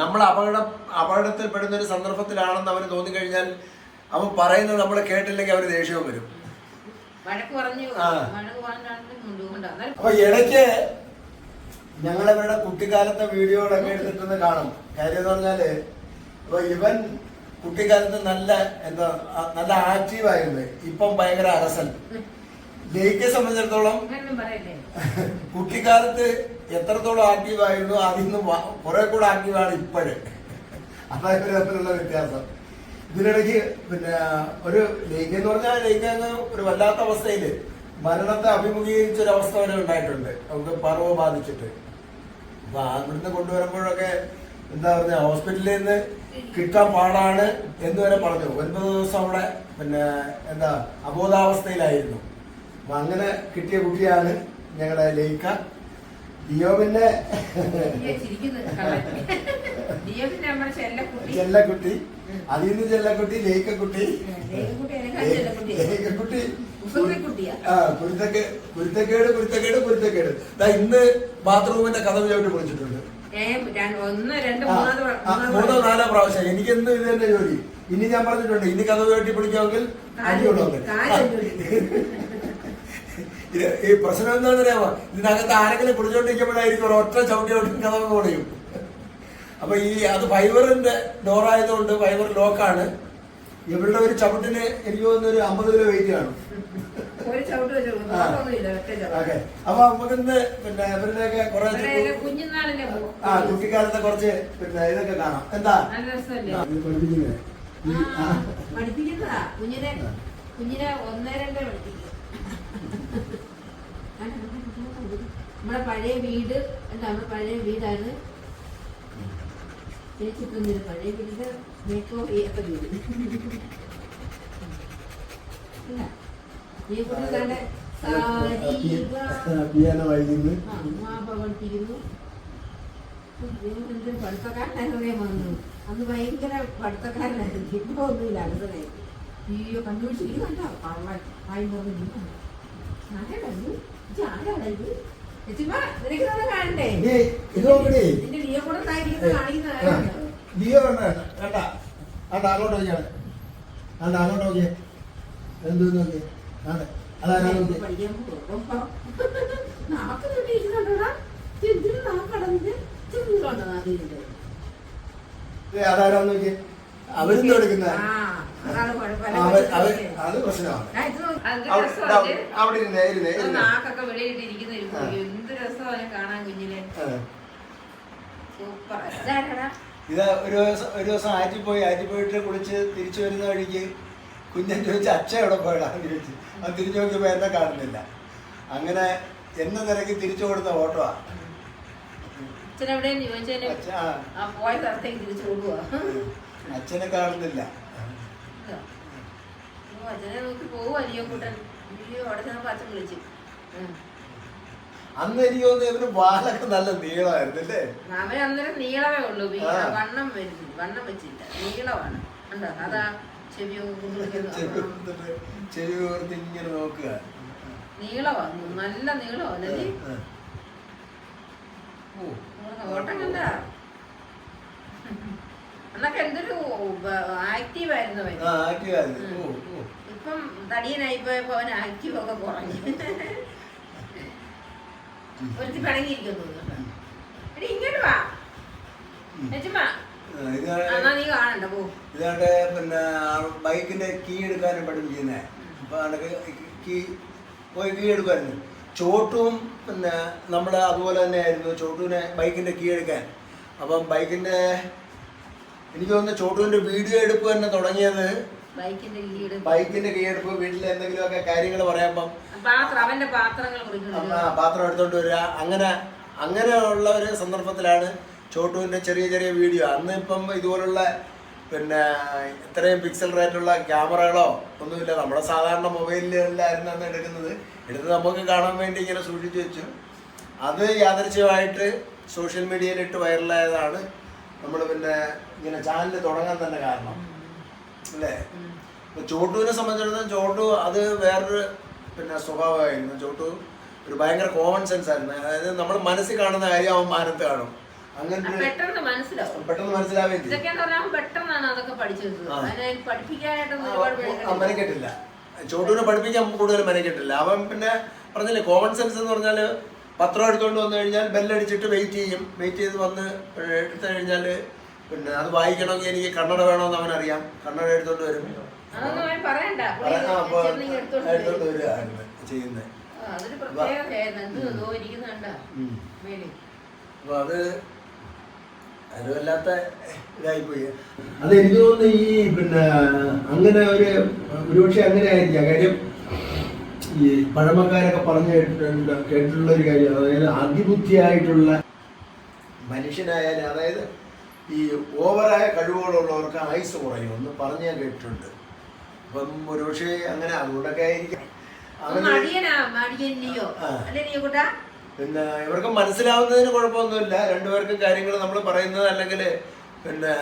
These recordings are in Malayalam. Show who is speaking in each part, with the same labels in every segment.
Speaker 1: നമ്മൾ അപകട അപകടത്തിൽപ്പെടുന്ന ഒരു സന്ദർഭത്തിലാണെന്ന് അവന് തോന്നിക്കഴിഞ്ഞാൽ അവൻ പറയുന്നത് നമ്മൾ കേട്ടില്ലെങ്കിൽ അവർ ദേഷ്യവും വരും. അപ്പൊ ഇടയ്ക്ക് ഞങ്ങളിവരുടെ കുട്ടിക്കാലത്തെ വീഡിയോകളൊക്കെ എടുത്തിട്ടൊന്ന് കാണും. കാര്യം എന്ന് പറഞ്ഞാൽ ഇപ്പൊ ഇവൻ കുട്ടിക്കാലത്ത് നല്ല എന്താ നല്ല ആക്റ്റീവ് ആയിരുന്നു. ഇപ്പം ഭയങ്കര അലസൻ ലേഖയെ സംബന്ധിച്ചിടത്തോളം കുട്ടിക്കാലത്ത് എത്രത്തോളം ആക്റ്റീവ് ആയിരുന്നു അതിൽ നിന്ന് കുറെ കൂടെ ആക്റ്റീവാണ് ഇപ്പോഴ്. അതായത് തമ്മിലുള്ള വ്യത്യാസം. ഇതിനിടയ്ക്ക് പിന്നെ ഒരു ലേഖ എന്ന് പറഞ്ഞാൽ എന്ന് ഒരു വല്ലാത്ത അവസ്ഥയിൽ മരണത്തെ അഭിമുഖീകരിച്ച ഒരു അവസ്ഥ വരെ ഉണ്ടായിട്ടുണ്ട്. നമുക്ക് പറവ് ബാധിച്ചിട്ട്. അപ്പൊ അവിടുന്ന് കൊണ്ടുവരുമ്പോഴൊക്കെ എന്താ പറഞ്ഞ ഹോസ്പിറ്റലിൽ നിന്ന് കിട്ടാൻ പാടാണ് എന്ന് വരെ പറഞ്ഞു. ഒൻപത് ദിവസം അവിടെ പിന്നെ എന്താ അബോധാവസ്ഥയിലായിരുന്നു. അപ്പൊ അങ്ങനെ കിട്ടിയ കുട്ടിയാണ് ഞങ്ങളുടെ ലൈക്ക ഡിയോ പിന്നെ
Speaker 2: ചെല്ലക്കുട്ടി.
Speaker 1: അതിൽ നിന്ന് ചെല്ലക്കുട്ടി ലൈക്കക്കുട്ടി ലൈക്കക്കുട്ടി. ആ കുരുത്തക്കെ കുരുത്തക്കേട് കുരുത്തക്കേട് കുരുത്തക്കേട്. ഇന്ന് ബാത്റൂമിന്റെ കഥ ആ,
Speaker 2: മൂന്നാമത്
Speaker 1: മൂന്നോ നാലോ പ്രാവശ്യം. എനിക്ക് എന്നും ഇത് തന്നെ ജോലി. ഇനി ഞാൻ പറഞ്ഞിട്ടുണ്ട് ഇനി കഥ ചവിട്ടി പിടിക്കാമെങ്കിൽ
Speaker 2: കാൽ
Speaker 1: ഇത് ഈ പ്രശ്നം എന്താണെന്ന് അറിയാമോ? ഇതിനകത്ത് ആരെങ്കിലും പിടിച്ചോണ്ടിരിക്കുമ്പോഴായിരിക്കും ഒരു ഒറ്റ ചവിട്ടി ചവിട്ടി കഥ പൊളിയും അപ്പൊ ഈ അത് ഫൈബറിന്റെ ഡോർ ആയതുകൊണ്ട് ഫൈബർ ലോക്കാണ്. ഇവരുടെ ഒരു ചവിട്ടിന് എനിക്ക് തോന്നുന്ന ഒരു അമ്പത് കിലോ വെയിറ്റ് കാണും.
Speaker 2: ഒരു ചവിട്ട് വെച്ചു ഒന്നുമില്ല ഒറ്റ ചവിട്ട്.
Speaker 1: ഓക്കെ. അപ്പൊ നമുക്കിന്ന് പിന്നെ ഇവരുടെയൊക്കെ കുറെ ആ കുട്ടിക്കാലത്തെ കുറച്ച് പിന്നെ ഇതൊക്കെ കാണാം. എന്താ? പഠിപ്പിക്കുന്നതാ.
Speaker 2: കുഞ്ഞിനെ കുഞ്ഞിനെ ഒന്നേ രണ്ടേ പഠിപ്പിക്കും നമ്മുടെ പഴയ വീട് എന്താ നമ്മുടെ പഴയ വീടാണ്. ചേച്ചിട്ടുന്നൊരു പഴയ വീടിന്റെ മേക്കോ ഏത്ത വീട്. പഠിത്തക്കാരനായിരുന്നു വന്നു അന്ന് ഭയങ്കര പഠിത്തക്കാരനായിരുന്നു. ഇപ്പൊ ഒന്നുമില്ല അടുത്തതായി അയ്യോ കണ്ടുപിടിച്ചിരിക്കുന്നുണ്ടോ കണ്ടോ? കള്ളൻ വായി ഇത് ആരാടാ ഇത്?
Speaker 1: വേണ്ട വേണ്ട. വേണ്ട അങ്ങോട്ട് നോക്കിയാണ് അങ്ങോട്ട് നോക്കിയേ. എന്ത് നോക്കിയേ? വേണ്ട. അതാ നോക്കിയേ?
Speaker 2: പഠിക്കാൻ പോകുമ്പോ നാക്ക് നീട്ടിയിരിക്കുന്നുണ്ടോടാ എന്തിനു നാക്കടന്നിട്ട് ചെറുതുണ്ടോ നാക്കിന്റെ
Speaker 1: ഏ, അതാരാന്ന് നോക്കിയേ? അവരും എടുക്കുന്ന? അത് പ്രശ്നമാണ്. അവിടെ ഇരുന്നേ ഇരുന്നേ
Speaker 2: നാക്കൊക്കെ വെളിയിട്ടിരിക്കുന്ന എന്ത് രസമാണ് കാണാൻ കുഞ്ഞിലെ
Speaker 1: ആ.
Speaker 2: സൂപ്പർ.
Speaker 1: ഇത് ഒരു ദിവസം ഒരു ദിവസം ആറ്റിൽ പോയി ആറ്റി പോയിട്ട് കുളിച്ച് തിരിച്ചു വരുന്ന വഴിക്ക് കുഞ്ഞൻ ചോദിച്ചു അച്ഛ എവിടെ പോയടാന്ന് ചോദിച്ചു. അത് തിരിച്ചു നോക്കിയപ്പോൾ എന്നെ കാണുന്നില്ല. അങ്ങനെ എന്ന നിലയ്ക്ക് തിരിച്ചു കൊടുത്ത
Speaker 2: ഓട്ടോ
Speaker 1: അച്ഛനെ കാണുന്നില്ല.
Speaker 2: അച്ഛനെ നോക്കി പോവുക അയ്യോ കൂട്ടൻ. അയ്യോ അവിടെ ചെന്നപ്പോ അച്ഛൻ വിളിച്ചു.
Speaker 1: അന്ന് എനിക്ക് തോന്നുന്നു വാലൊക്കെ നല്ല നീളമായിരുന്നു അല്ലേ?
Speaker 2: അന്നേരം നീളമേ ഉള്ളൂ.
Speaker 1: ആ.
Speaker 2: വണ്ണം വരുന്നു വണ്ണം വെച്ചില്ല. നീളമാണ്. കണ്ടോ? അതാ ചെവി
Speaker 1: ചെവി
Speaker 2: കൊണ്ടുവിളിക്കുന്നത്
Speaker 1: കൊടുത്തിട്ട് ചെവി ഓർത്ത് ഇങ്ങനെ നോക്കുക.
Speaker 2: നീളമാണ് നല്ല നീളമല്ലേ
Speaker 1: ആ. ഓ,
Speaker 2: ഓട്ടം കണ്ട അന്നൊക്കെ എന്തൊരു ആക്റ്റീവ് ആയിരുന്നു അവൻ
Speaker 1: ആ ആക്റ്റീവായിരുന്നു. ഓ ഓ
Speaker 2: ഇപ്പം തടിയനായി പോയപ്പോ അവൻ ആക്റ്റീവ് ഒക്കെ കുറഞ്ഞു. ഒരുത്തി പിണങ്ങിയിരിക്കുന്നു തോന്നുന്നു. എടി ഇങ്ങോട്ട് വാ.
Speaker 1: ഉം.
Speaker 2: ലച്ചുമ്മ,
Speaker 1: ആ, ഇതാണ്
Speaker 2: എന്നാ നീ കാണണ്ട പോ.
Speaker 1: ഇതാണ്ട് പിന്നെ ബൈക്കിന്റെ കീ എടുക്കാനും പഠിപ്പിക്കുന്നേ അപ്പൊ കീ പോയി കീ എടുക്കായിരുന്നു ചോട്ടും പിന്നെ നമ്മുടെ അതുപോലെ തന്നെ ആയിരുന്നു ചോട്ടുവിനെ ബൈക്കിന്റെ കീ എടുക്കാൻ. അപ്പം ബൈക്കിന്റെ എനിക്ക് തോന്നുന്നു ചോട്ടുവിന്റെ വീഡിയോ എടുപ്പ് തന്നെ തുടങ്ങിയത്
Speaker 2: ബൈക്കിന്റെ കീഴെടുപ്പ്
Speaker 1: ബൈക്കിന്റെ എന്തെങ്കിലും ഒക്കെ വീട്ടിൽ കാര്യങ്ങൾ പറയുമ്പം
Speaker 2: പാത്രം അവന്റെ പാത്രങ്ങൾ
Speaker 1: അമ്മ
Speaker 2: കുറിക്കുന്നത്
Speaker 1: പാത്രം എടുത്തോണ്ട് വരിക അങ്ങനെ അങ്ങനെയുള്ള ഒരു സന്ദർഭത്തിലാണ് ചോട്ടുവിന്റെ ചെറിയ ചെറിയ വീഡിയോ. അന്ന് ഇപ്പം ഇതുപോലുള്ള പിന്നെ ഇത്രയും പിക്സൽ റേറ്റുള്ള ക്യാമറകളോ ഒന്നുമില്ല. നമ്മുടെ സാധാരണ മൊബൈലിലായിരുന്നു അന്ന് എടുക്കുന്നത്. എടുത്ത് നമുക്ക് കാണാൻ വേണ്ടി ഇങ്ങനെ സൂക്ഷിച്ചു വെച്ചു. അത് യാദർച്ഛമായിട്ട് സോഷ്യൽ മീഡിയയിലിട്ട് വൈറലായതാണ് നമ്മൾ പിന്നെ ഇങ്ങനെ ചാനൽ തുടങ്ങാൻ തന്നെ കാരണം. അല്ലേ? ഇപ്പൊ ചോട്ടുവിനെ സംബന്ധിച്ചിടത്തോളം ചോട്ടു അത് വേറൊരു പിന്നെ സ്വഭാവമായിരുന്നു. ചോട്ടു ഒരു ഭയങ്കര കോമൺ സെൻസ് ആയിരുന്നു. അതായത് നമ്മൾ മനസ്സിൽ കാണുന്ന കാര്യം അവൻ മാനത്ത് കാണും. അങ്ങനെ
Speaker 2: പെട്ടെന്ന് മനസ്സിലാവും.
Speaker 1: പെട്ടെന്ന് മനസ്സിലാവുകയും ചെയ്യും. മെനക്കെട്ടില്ല. ചോട്ടൂനെ പഠിപ്പിക്കാൻ കൂടുതൽ മെനക്കെട്ടില്ല. അവൻ പിന്നെ പറഞ്ഞില്ലേ കോമൺ സെൻസ് എന്ന് പറഞ്ഞാൽ പത്രം എടുത്തുകൊണ്ട് വന്നു കഴിഞ്ഞാൽ ബെല്ലടിച്ചിട്ട് വെയിറ്റ് ചെയ്യും. വെയിറ്റ് ചെയ്ത് വന്ന് എടുത്തു കഴിഞ്ഞാൽ പിന്നെ അത് വായിക്കണമെങ്കിൽ എനിക്ക് കണ്ണട വേണമെന്ന് അവനറിയാം കണ്ണട എടുത്തോണ്ട് വരും.
Speaker 2: അവൻ എടുത്തോണ്ട്
Speaker 1: എടുത്തോണ്ട്
Speaker 2: വരും.
Speaker 1: വരികയാണ് ചെയ്യുന്നത് അപ്പൊ ഇതായിപ്പോയി. അത് എനിക്ക് തോന്നുന്നു ഈ പിന്നെ അങ്ങനെ ഒരു ഒരുപക്ഷെ അങ്ങനെ ആയിരിക്കാം കാര്യം ഈ പഴമക്കാരൊക്കെ പറഞ്ഞു കേട്ടിട്ടുണ്ട് കേട്ടിട്ടുള്ള ഒരു കാര്യം അതായത് അതിബുദ്ധിയായിട്ടുള്ള മനുഷ്യനായാലും അതായത് ഈ ഓവറായ കഴിവുകളുള്ളവർക്ക് ആയുസ് കുറയും. എന്ന് പറഞ്ഞ് ഞാൻ കേട്ടിട്ടുണ്ട്. അപ്പം ഒരുപക്ഷെ അങ്ങനെ അതുകൊണ്ടൊക്കെ ആയിരിക്കും. പിന്നെ ഇവർക്ക് മനസ്സിലാവുന്നതിന് കുഴപ്പമൊന്നുമില്ല. രണ്ടുപേർക്കും കാര്യങ്ങൾ നമ്മൾ പറയുന്നത് അല്ലെങ്കിൽ പിന്നെ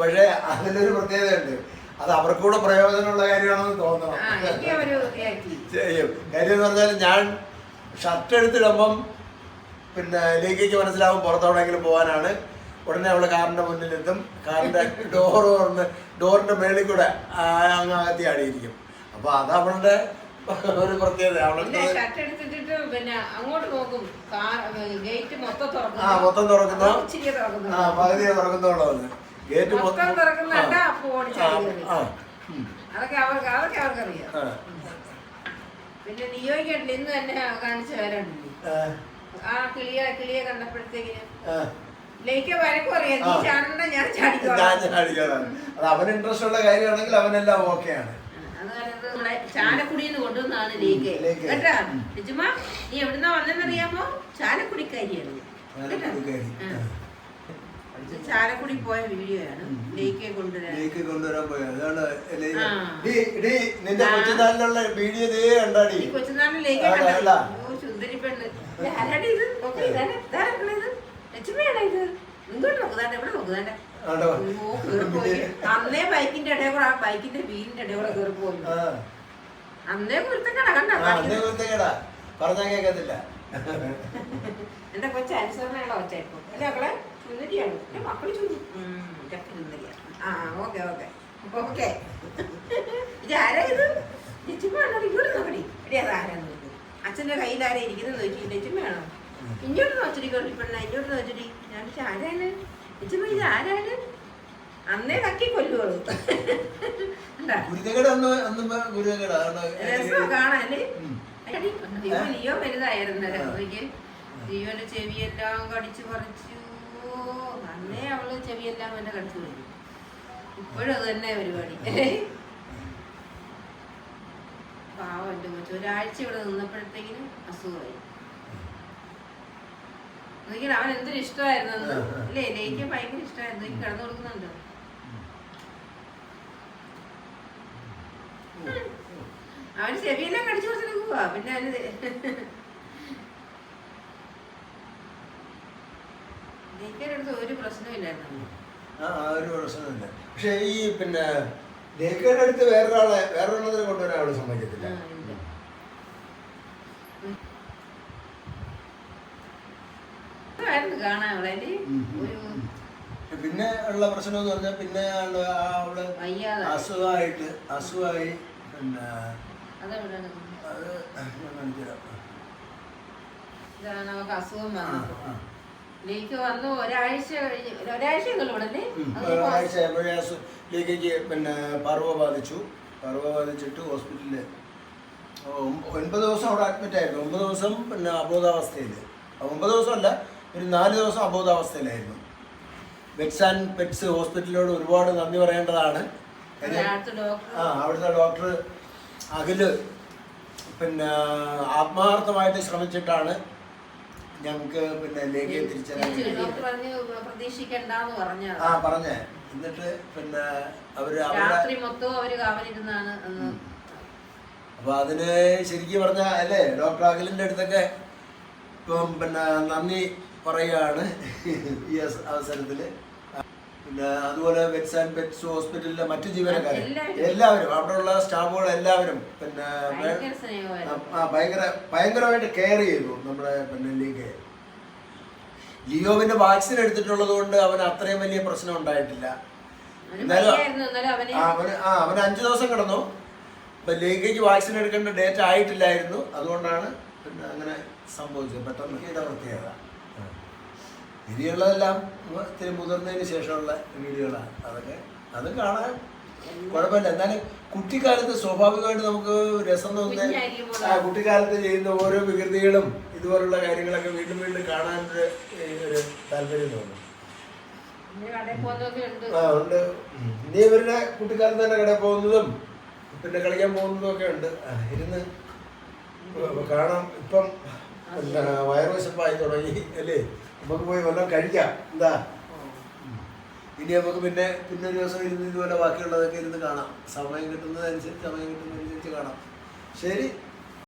Speaker 1: പക്ഷേ അതിലൊരു പ്രത്യേകതയുണ്ട്. അത് അവർക്കൂടെ പ്രയോജനമുള്ള കാര്യമാണെന്ന് തോന്നണം. ചെയ്യും. കാര്യം എന്ന് പറഞ്ഞാൽ ഞാൻ ഷർട്ട് എടുത്തിടുമ്പം പിന്നെ ലേഖയ്ക്ക് മനസ്സിലാവും പുറത്തോടെങ്കിലും പോകാനാണ്. ഉടനെ അവൾ കാറിന്റെ മുന്നിലെത്തും. കാറിന്റെ ഡോർ തുറന്ന് ഡോറിന്റെ മേളിൽ കൂടെ അങ്ങ് അകത്തി ആടിയിരിക്കും. അപ്പൊ അത് അവളുടെ ഒരു പ്രത്യേകത അവളുടെ ആ മൊത്തം തുറക്കുന്നു. ആ പകുതിയെ തുറക്കുന്നോളൂ
Speaker 2: പിന്നെ നിയോഗിക്കട്ടില്ല ഇന്ന് തന്നെ കാണിച്ചു വരാണ്ടില്ലേ
Speaker 1: ആ.
Speaker 2: കിളിയെ കിളിയെ കണ്ടപ്പോഴത്തേക്കിന്
Speaker 1: അത് അവന് ഇൻട്രസ്റ്റ് ഉള്ള കാര്യമാണെങ്കിൽ അവനെല്ലാം ഓക്കെയാണ്
Speaker 2: നിന്ന് കൊണ്ടുവന്നാണ് ലേക്ക്. കേട്ടാ? നിജമാ നീ എവിടുന്നാ വന്നെന്നറിയാമോ ചാലക്കുടിക്കാരിയാണ് കേട്ടാ? ചാലക്കുടി പോയ വീഡിയോ ആണ്
Speaker 1: ഉം.
Speaker 2: ലേക്ക് കൊണ്ടുവരാൻ
Speaker 1: ലേക്ക് കൊണ്ടുവരാൻ പോയി അതാണ് ലേക്ക്.
Speaker 2: ആ.
Speaker 1: ഡീ, ഡീ, നിന്റെ. കൊച്ചുനാളിലുള്ള വീഡിയോ ദേ കണ്ടാടി
Speaker 2: കൊച്ചുനാളിൽ ലേക്ക് ഓ, സുന്ദരി പെണ്ണ് ഇത് ആരാടി ഇത് നോക്ക് ഇതാരാ? ഇതാരാ ഇത് ലക്ഷ്മിയാണോ ഇത് ഇങ്ങോട്ട് നോക്കുതാണ്ട് എവിടെ നോക്കുതാണ്ട് ഓ, കേറിപ്പോയി. അന്നേ ബൈക്കിന്റെ ഇടയിൽ കൂടെ ആ ബൈക്കിന്റെ വീലിന്റെ ഇടയിൽ കൂടെ കയറി
Speaker 1: ആ.
Speaker 2: അന്നേ കുരുത്തക്കട കണ്ട
Speaker 1: ആ, അന്നേ കുരുത്തക്കേടാ. പറഞ്ഞാ കേക്കത്തില്ല
Speaker 2: എന്റെ കൊച്ചു അനുസരണയുള്ള ഒച്ചായിപ്പോ അല്ലേ മക്കളെ ചക്ക ചുന്ദരിയാ ആ ഓക്കെ ഓക്കെ. ഓക്കെ. ഇത് ആരാ ഇത്? ലച്ചുമ്മയാണോ ഇങ്ങോട്ട് നോക്കടി. എടി അത് ആരാന്ന് നോക്കൂ. അച്ഛന്റെ കയ്യിൽ ആരാ ഇരിക്കുന്നത് നോക്കി. ലച്ചുമ്മയാണോ ഇങ്ങോട്ട് നോച്ചടി കൊണ്ടി പെണ്ണ ഇങ്ങോട്ട് നോച്ചടി ഞാൻ പക്ഷെ ആരാണ്? നെച്ചുമ്മ ഇത് ആരാണ്? അന്നേ തക്കി രസം കാണാല്ലേ. എടി, ലിയോ വലുതായിരുന്നു.
Speaker 1: ആ.
Speaker 2: ചെവിയെല്ലാം കടിച്ചു പറിച്ചു. അന്നേ അവൾ ചെവിയെല്ലാം എന്നെ കടിച്ചു കഴിഞ്ഞു ഇപ്പോഴും അത് തന്നെ പരിപാടി. പാവം കൊച്ചു. ഒരാഴ്ച ഇവിടെ നിന്നപ്പോഴത്തേക്കിനും അസുഖമായി. നോക്കിയാൽ അവൻ എന്തൊരു ഇഷ്ടമായിരുന്നു. അല്ലേ എനിക്ക് ഭയങ്കര ഇഷ്ടമായിരുന്നു. എനിക്ക് കിടന്നു കൊടുക്കുന്നുണ്ട്. അവന് ചെവിയെല്ലാം കടിച്ചു കൊടുത്തിട്ട് പോവാ. പിന്നെ അവന് ലേക്കയുടെ അടുത്ത് ഒരു പ്രശ്നമില്ലായിരുന്നു.
Speaker 1: ആ ആ ഒരു പ്രശ്നമില്ല. പക്ഷെ ഈ പിന്നെ ലേഖയുടെ അടുത്ത് വേറൊരാളെ വേറൊരെണ്ണത്തിന് കൊണ്ടുവരാൻ സമ്മതിക്കത്തില്ല.
Speaker 2: അവിടെ ഒരു
Speaker 1: പിന്നെ ഉള്ള പ്രശ്നം എന്ന് പറഞ്ഞാൽ പിന്നെ
Speaker 2: അവൾ
Speaker 1: അസുഖമായിട്ട് അസുഖമായി പിന്നെ അത്
Speaker 2: അവർക്ക് അസുഖം. ലേക്ക് വന്നു. ഒരാഴ്ച കഴിഞ്ഞ്. ഒരാഴ്ച ഉണ്ടല്ലോ ഇവിടെ അല്ലേ?
Speaker 1: ഉം. ഒരാഴ്ച ആയപ്പോഴേ അസു- പിന്നെ പർവ ബാധിച്ചു. പർവ ബാധിച്ചിട്ട് ഹോസ്പിറ്റലിൽ ഒൻപത് ദിവസം അവിടെ അഡ്മിറ്റ് ആയിരുന്നു. ഒമ്പത് ദിവസം പിന്നെ അബോധാവസ്ഥയിൽ ഒമ്പത് ദിവസമല്ല ഒരു നാല് ദിവസം അബോധാവസ്ഥയിലായിരുന്നു. വെറ്റ്സ് ആൻഡ് പെറ്റ്സ് ഹോസ്പിറ്റലിനോട് ഒരുപാട് നന്ദി പറയേണ്ടതാണ്. ആ അവിടുത്തെ ഡോക്ടർ അഖിൽ പിന്നെ ആത്മാർത്ഥമായിട്ട് ശ്രമിച്ചിട്ടാണ് ഞങ്ങൾക്ക് പിന്നെ ലേഖയെ തിരിച്ചറിയാൻ ആ പറഞ്ഞേ. എന്നിട്ട് പിന്നെ അവർ
Speaker 2: രാത്രി മൊത്തവും അവർ കാവലിരുന്നാണ്
Speaker 1: അപ്പൊ അതിന് ശരിക്കും പറഞ്ഞ അല്ലേ ഡോക്ടർ അഖിലിന്റെ അടുത്തൊക്കെ ഇപ്പം പിന്നെ നന്ദി പറയുകയാണ് ഈ അവസ- അവസരത്തിൽ. പിന്നെ അതുപോലെ വെറ്റ്സ് ആൻഡ് പെറ്റ്സ് ഹോസ്പിറ്റലിലെ മറ്റു ജീവനക്കാർ
Speaker 2: എല്ലാവരും.
Speaker 1: അവിടെ ഉള്ള സ്റ്റാഫുകൾ എല്ലാവരും പിന്നെ ആ ഭയങ്കര ഭയങ്കരമായിട്ട് കെയർ ചെയ്തു നമ്മുടെ പിന്നെ ലീഗ്. ലിയോവിന്റെ വാക്സിൻ എടുത്തിട്ടുള്ളത് കൊണ്ട് അവന് അത്രയും വലിയ പ്രശ്നം ഉണ്ടായിട്ടില്ല.
Speaker 2: അവന്
Speaker 1: ആ, അവന് ആ അഞ്ചു ദിവസം കിടന്നു. ഇപ്പൊ ലീഗയ്ക്ക് വാക്സിൻ എടുക്കേണ്ട ഡേറ്റ് ആയിട്ടില്ലായിരുന്നു. അതുകൊണ്ടാണ് പിന്നെ അങ്ങനെ സംഭവിച്ചത്. പെട്ടെന്ന് ആ. ഇനിയുള്ളതെല്ലാം ഇത്തിരി മുതിർന്നതിന് ശേഷമുള്ള വീഡിയോകളാണ്. അതൊക്കെ അത് കാണാൻ കുഴപ്പമില്ല. എന്നാലും കുട്ടിക്കാലത്ത് സ്വാഭാവികമായിട്ട് നമുക്ക് രസം തോന്നുന്ന ആ കുട്ടിക്കാലത്ത് ചെയ്യുന്ന ഓരോ വികൃതികളും ഇതുപോലുള്ള കാര്യങ്ങളൊക്കെ വീണ്ടും വീണ്ടും കാണാൻ ഒരു താല്പര്യം തോന്നും. ആ ഉണ്ട്. ഇനി ഇവരുടെ കുട്ടിക്കാലത്ത് തന്നെ കടയിൽ പോകുന്നതും പിന്നെ കളിക്കാൻ പോകുന്നതും ഒക്കെ ഉണ്ട്. ഇരുന്ന് കാണാം. ഇപ്പം പിന്നെ വയറുവശപ്പായി തുടങ്ങി അല്ലേ? നമുക്ക് പോയി വല്ലതും കഴിക്കാം. എന്താ? ഇനി നമുക്ക് പിന്നെ പിന്നെ ഒരു ദിവസം ഇരുന്ന് ഇതുപോലെ ബാക്കിയുള്ളതൊക്കെ ഇരുന്ന് കാണാം. സമയം കിട്ടുന്നതനുസരിച്ച് സമയം കിട്ടുന്നതനുസരിച്ച് കാണാം. ശരി.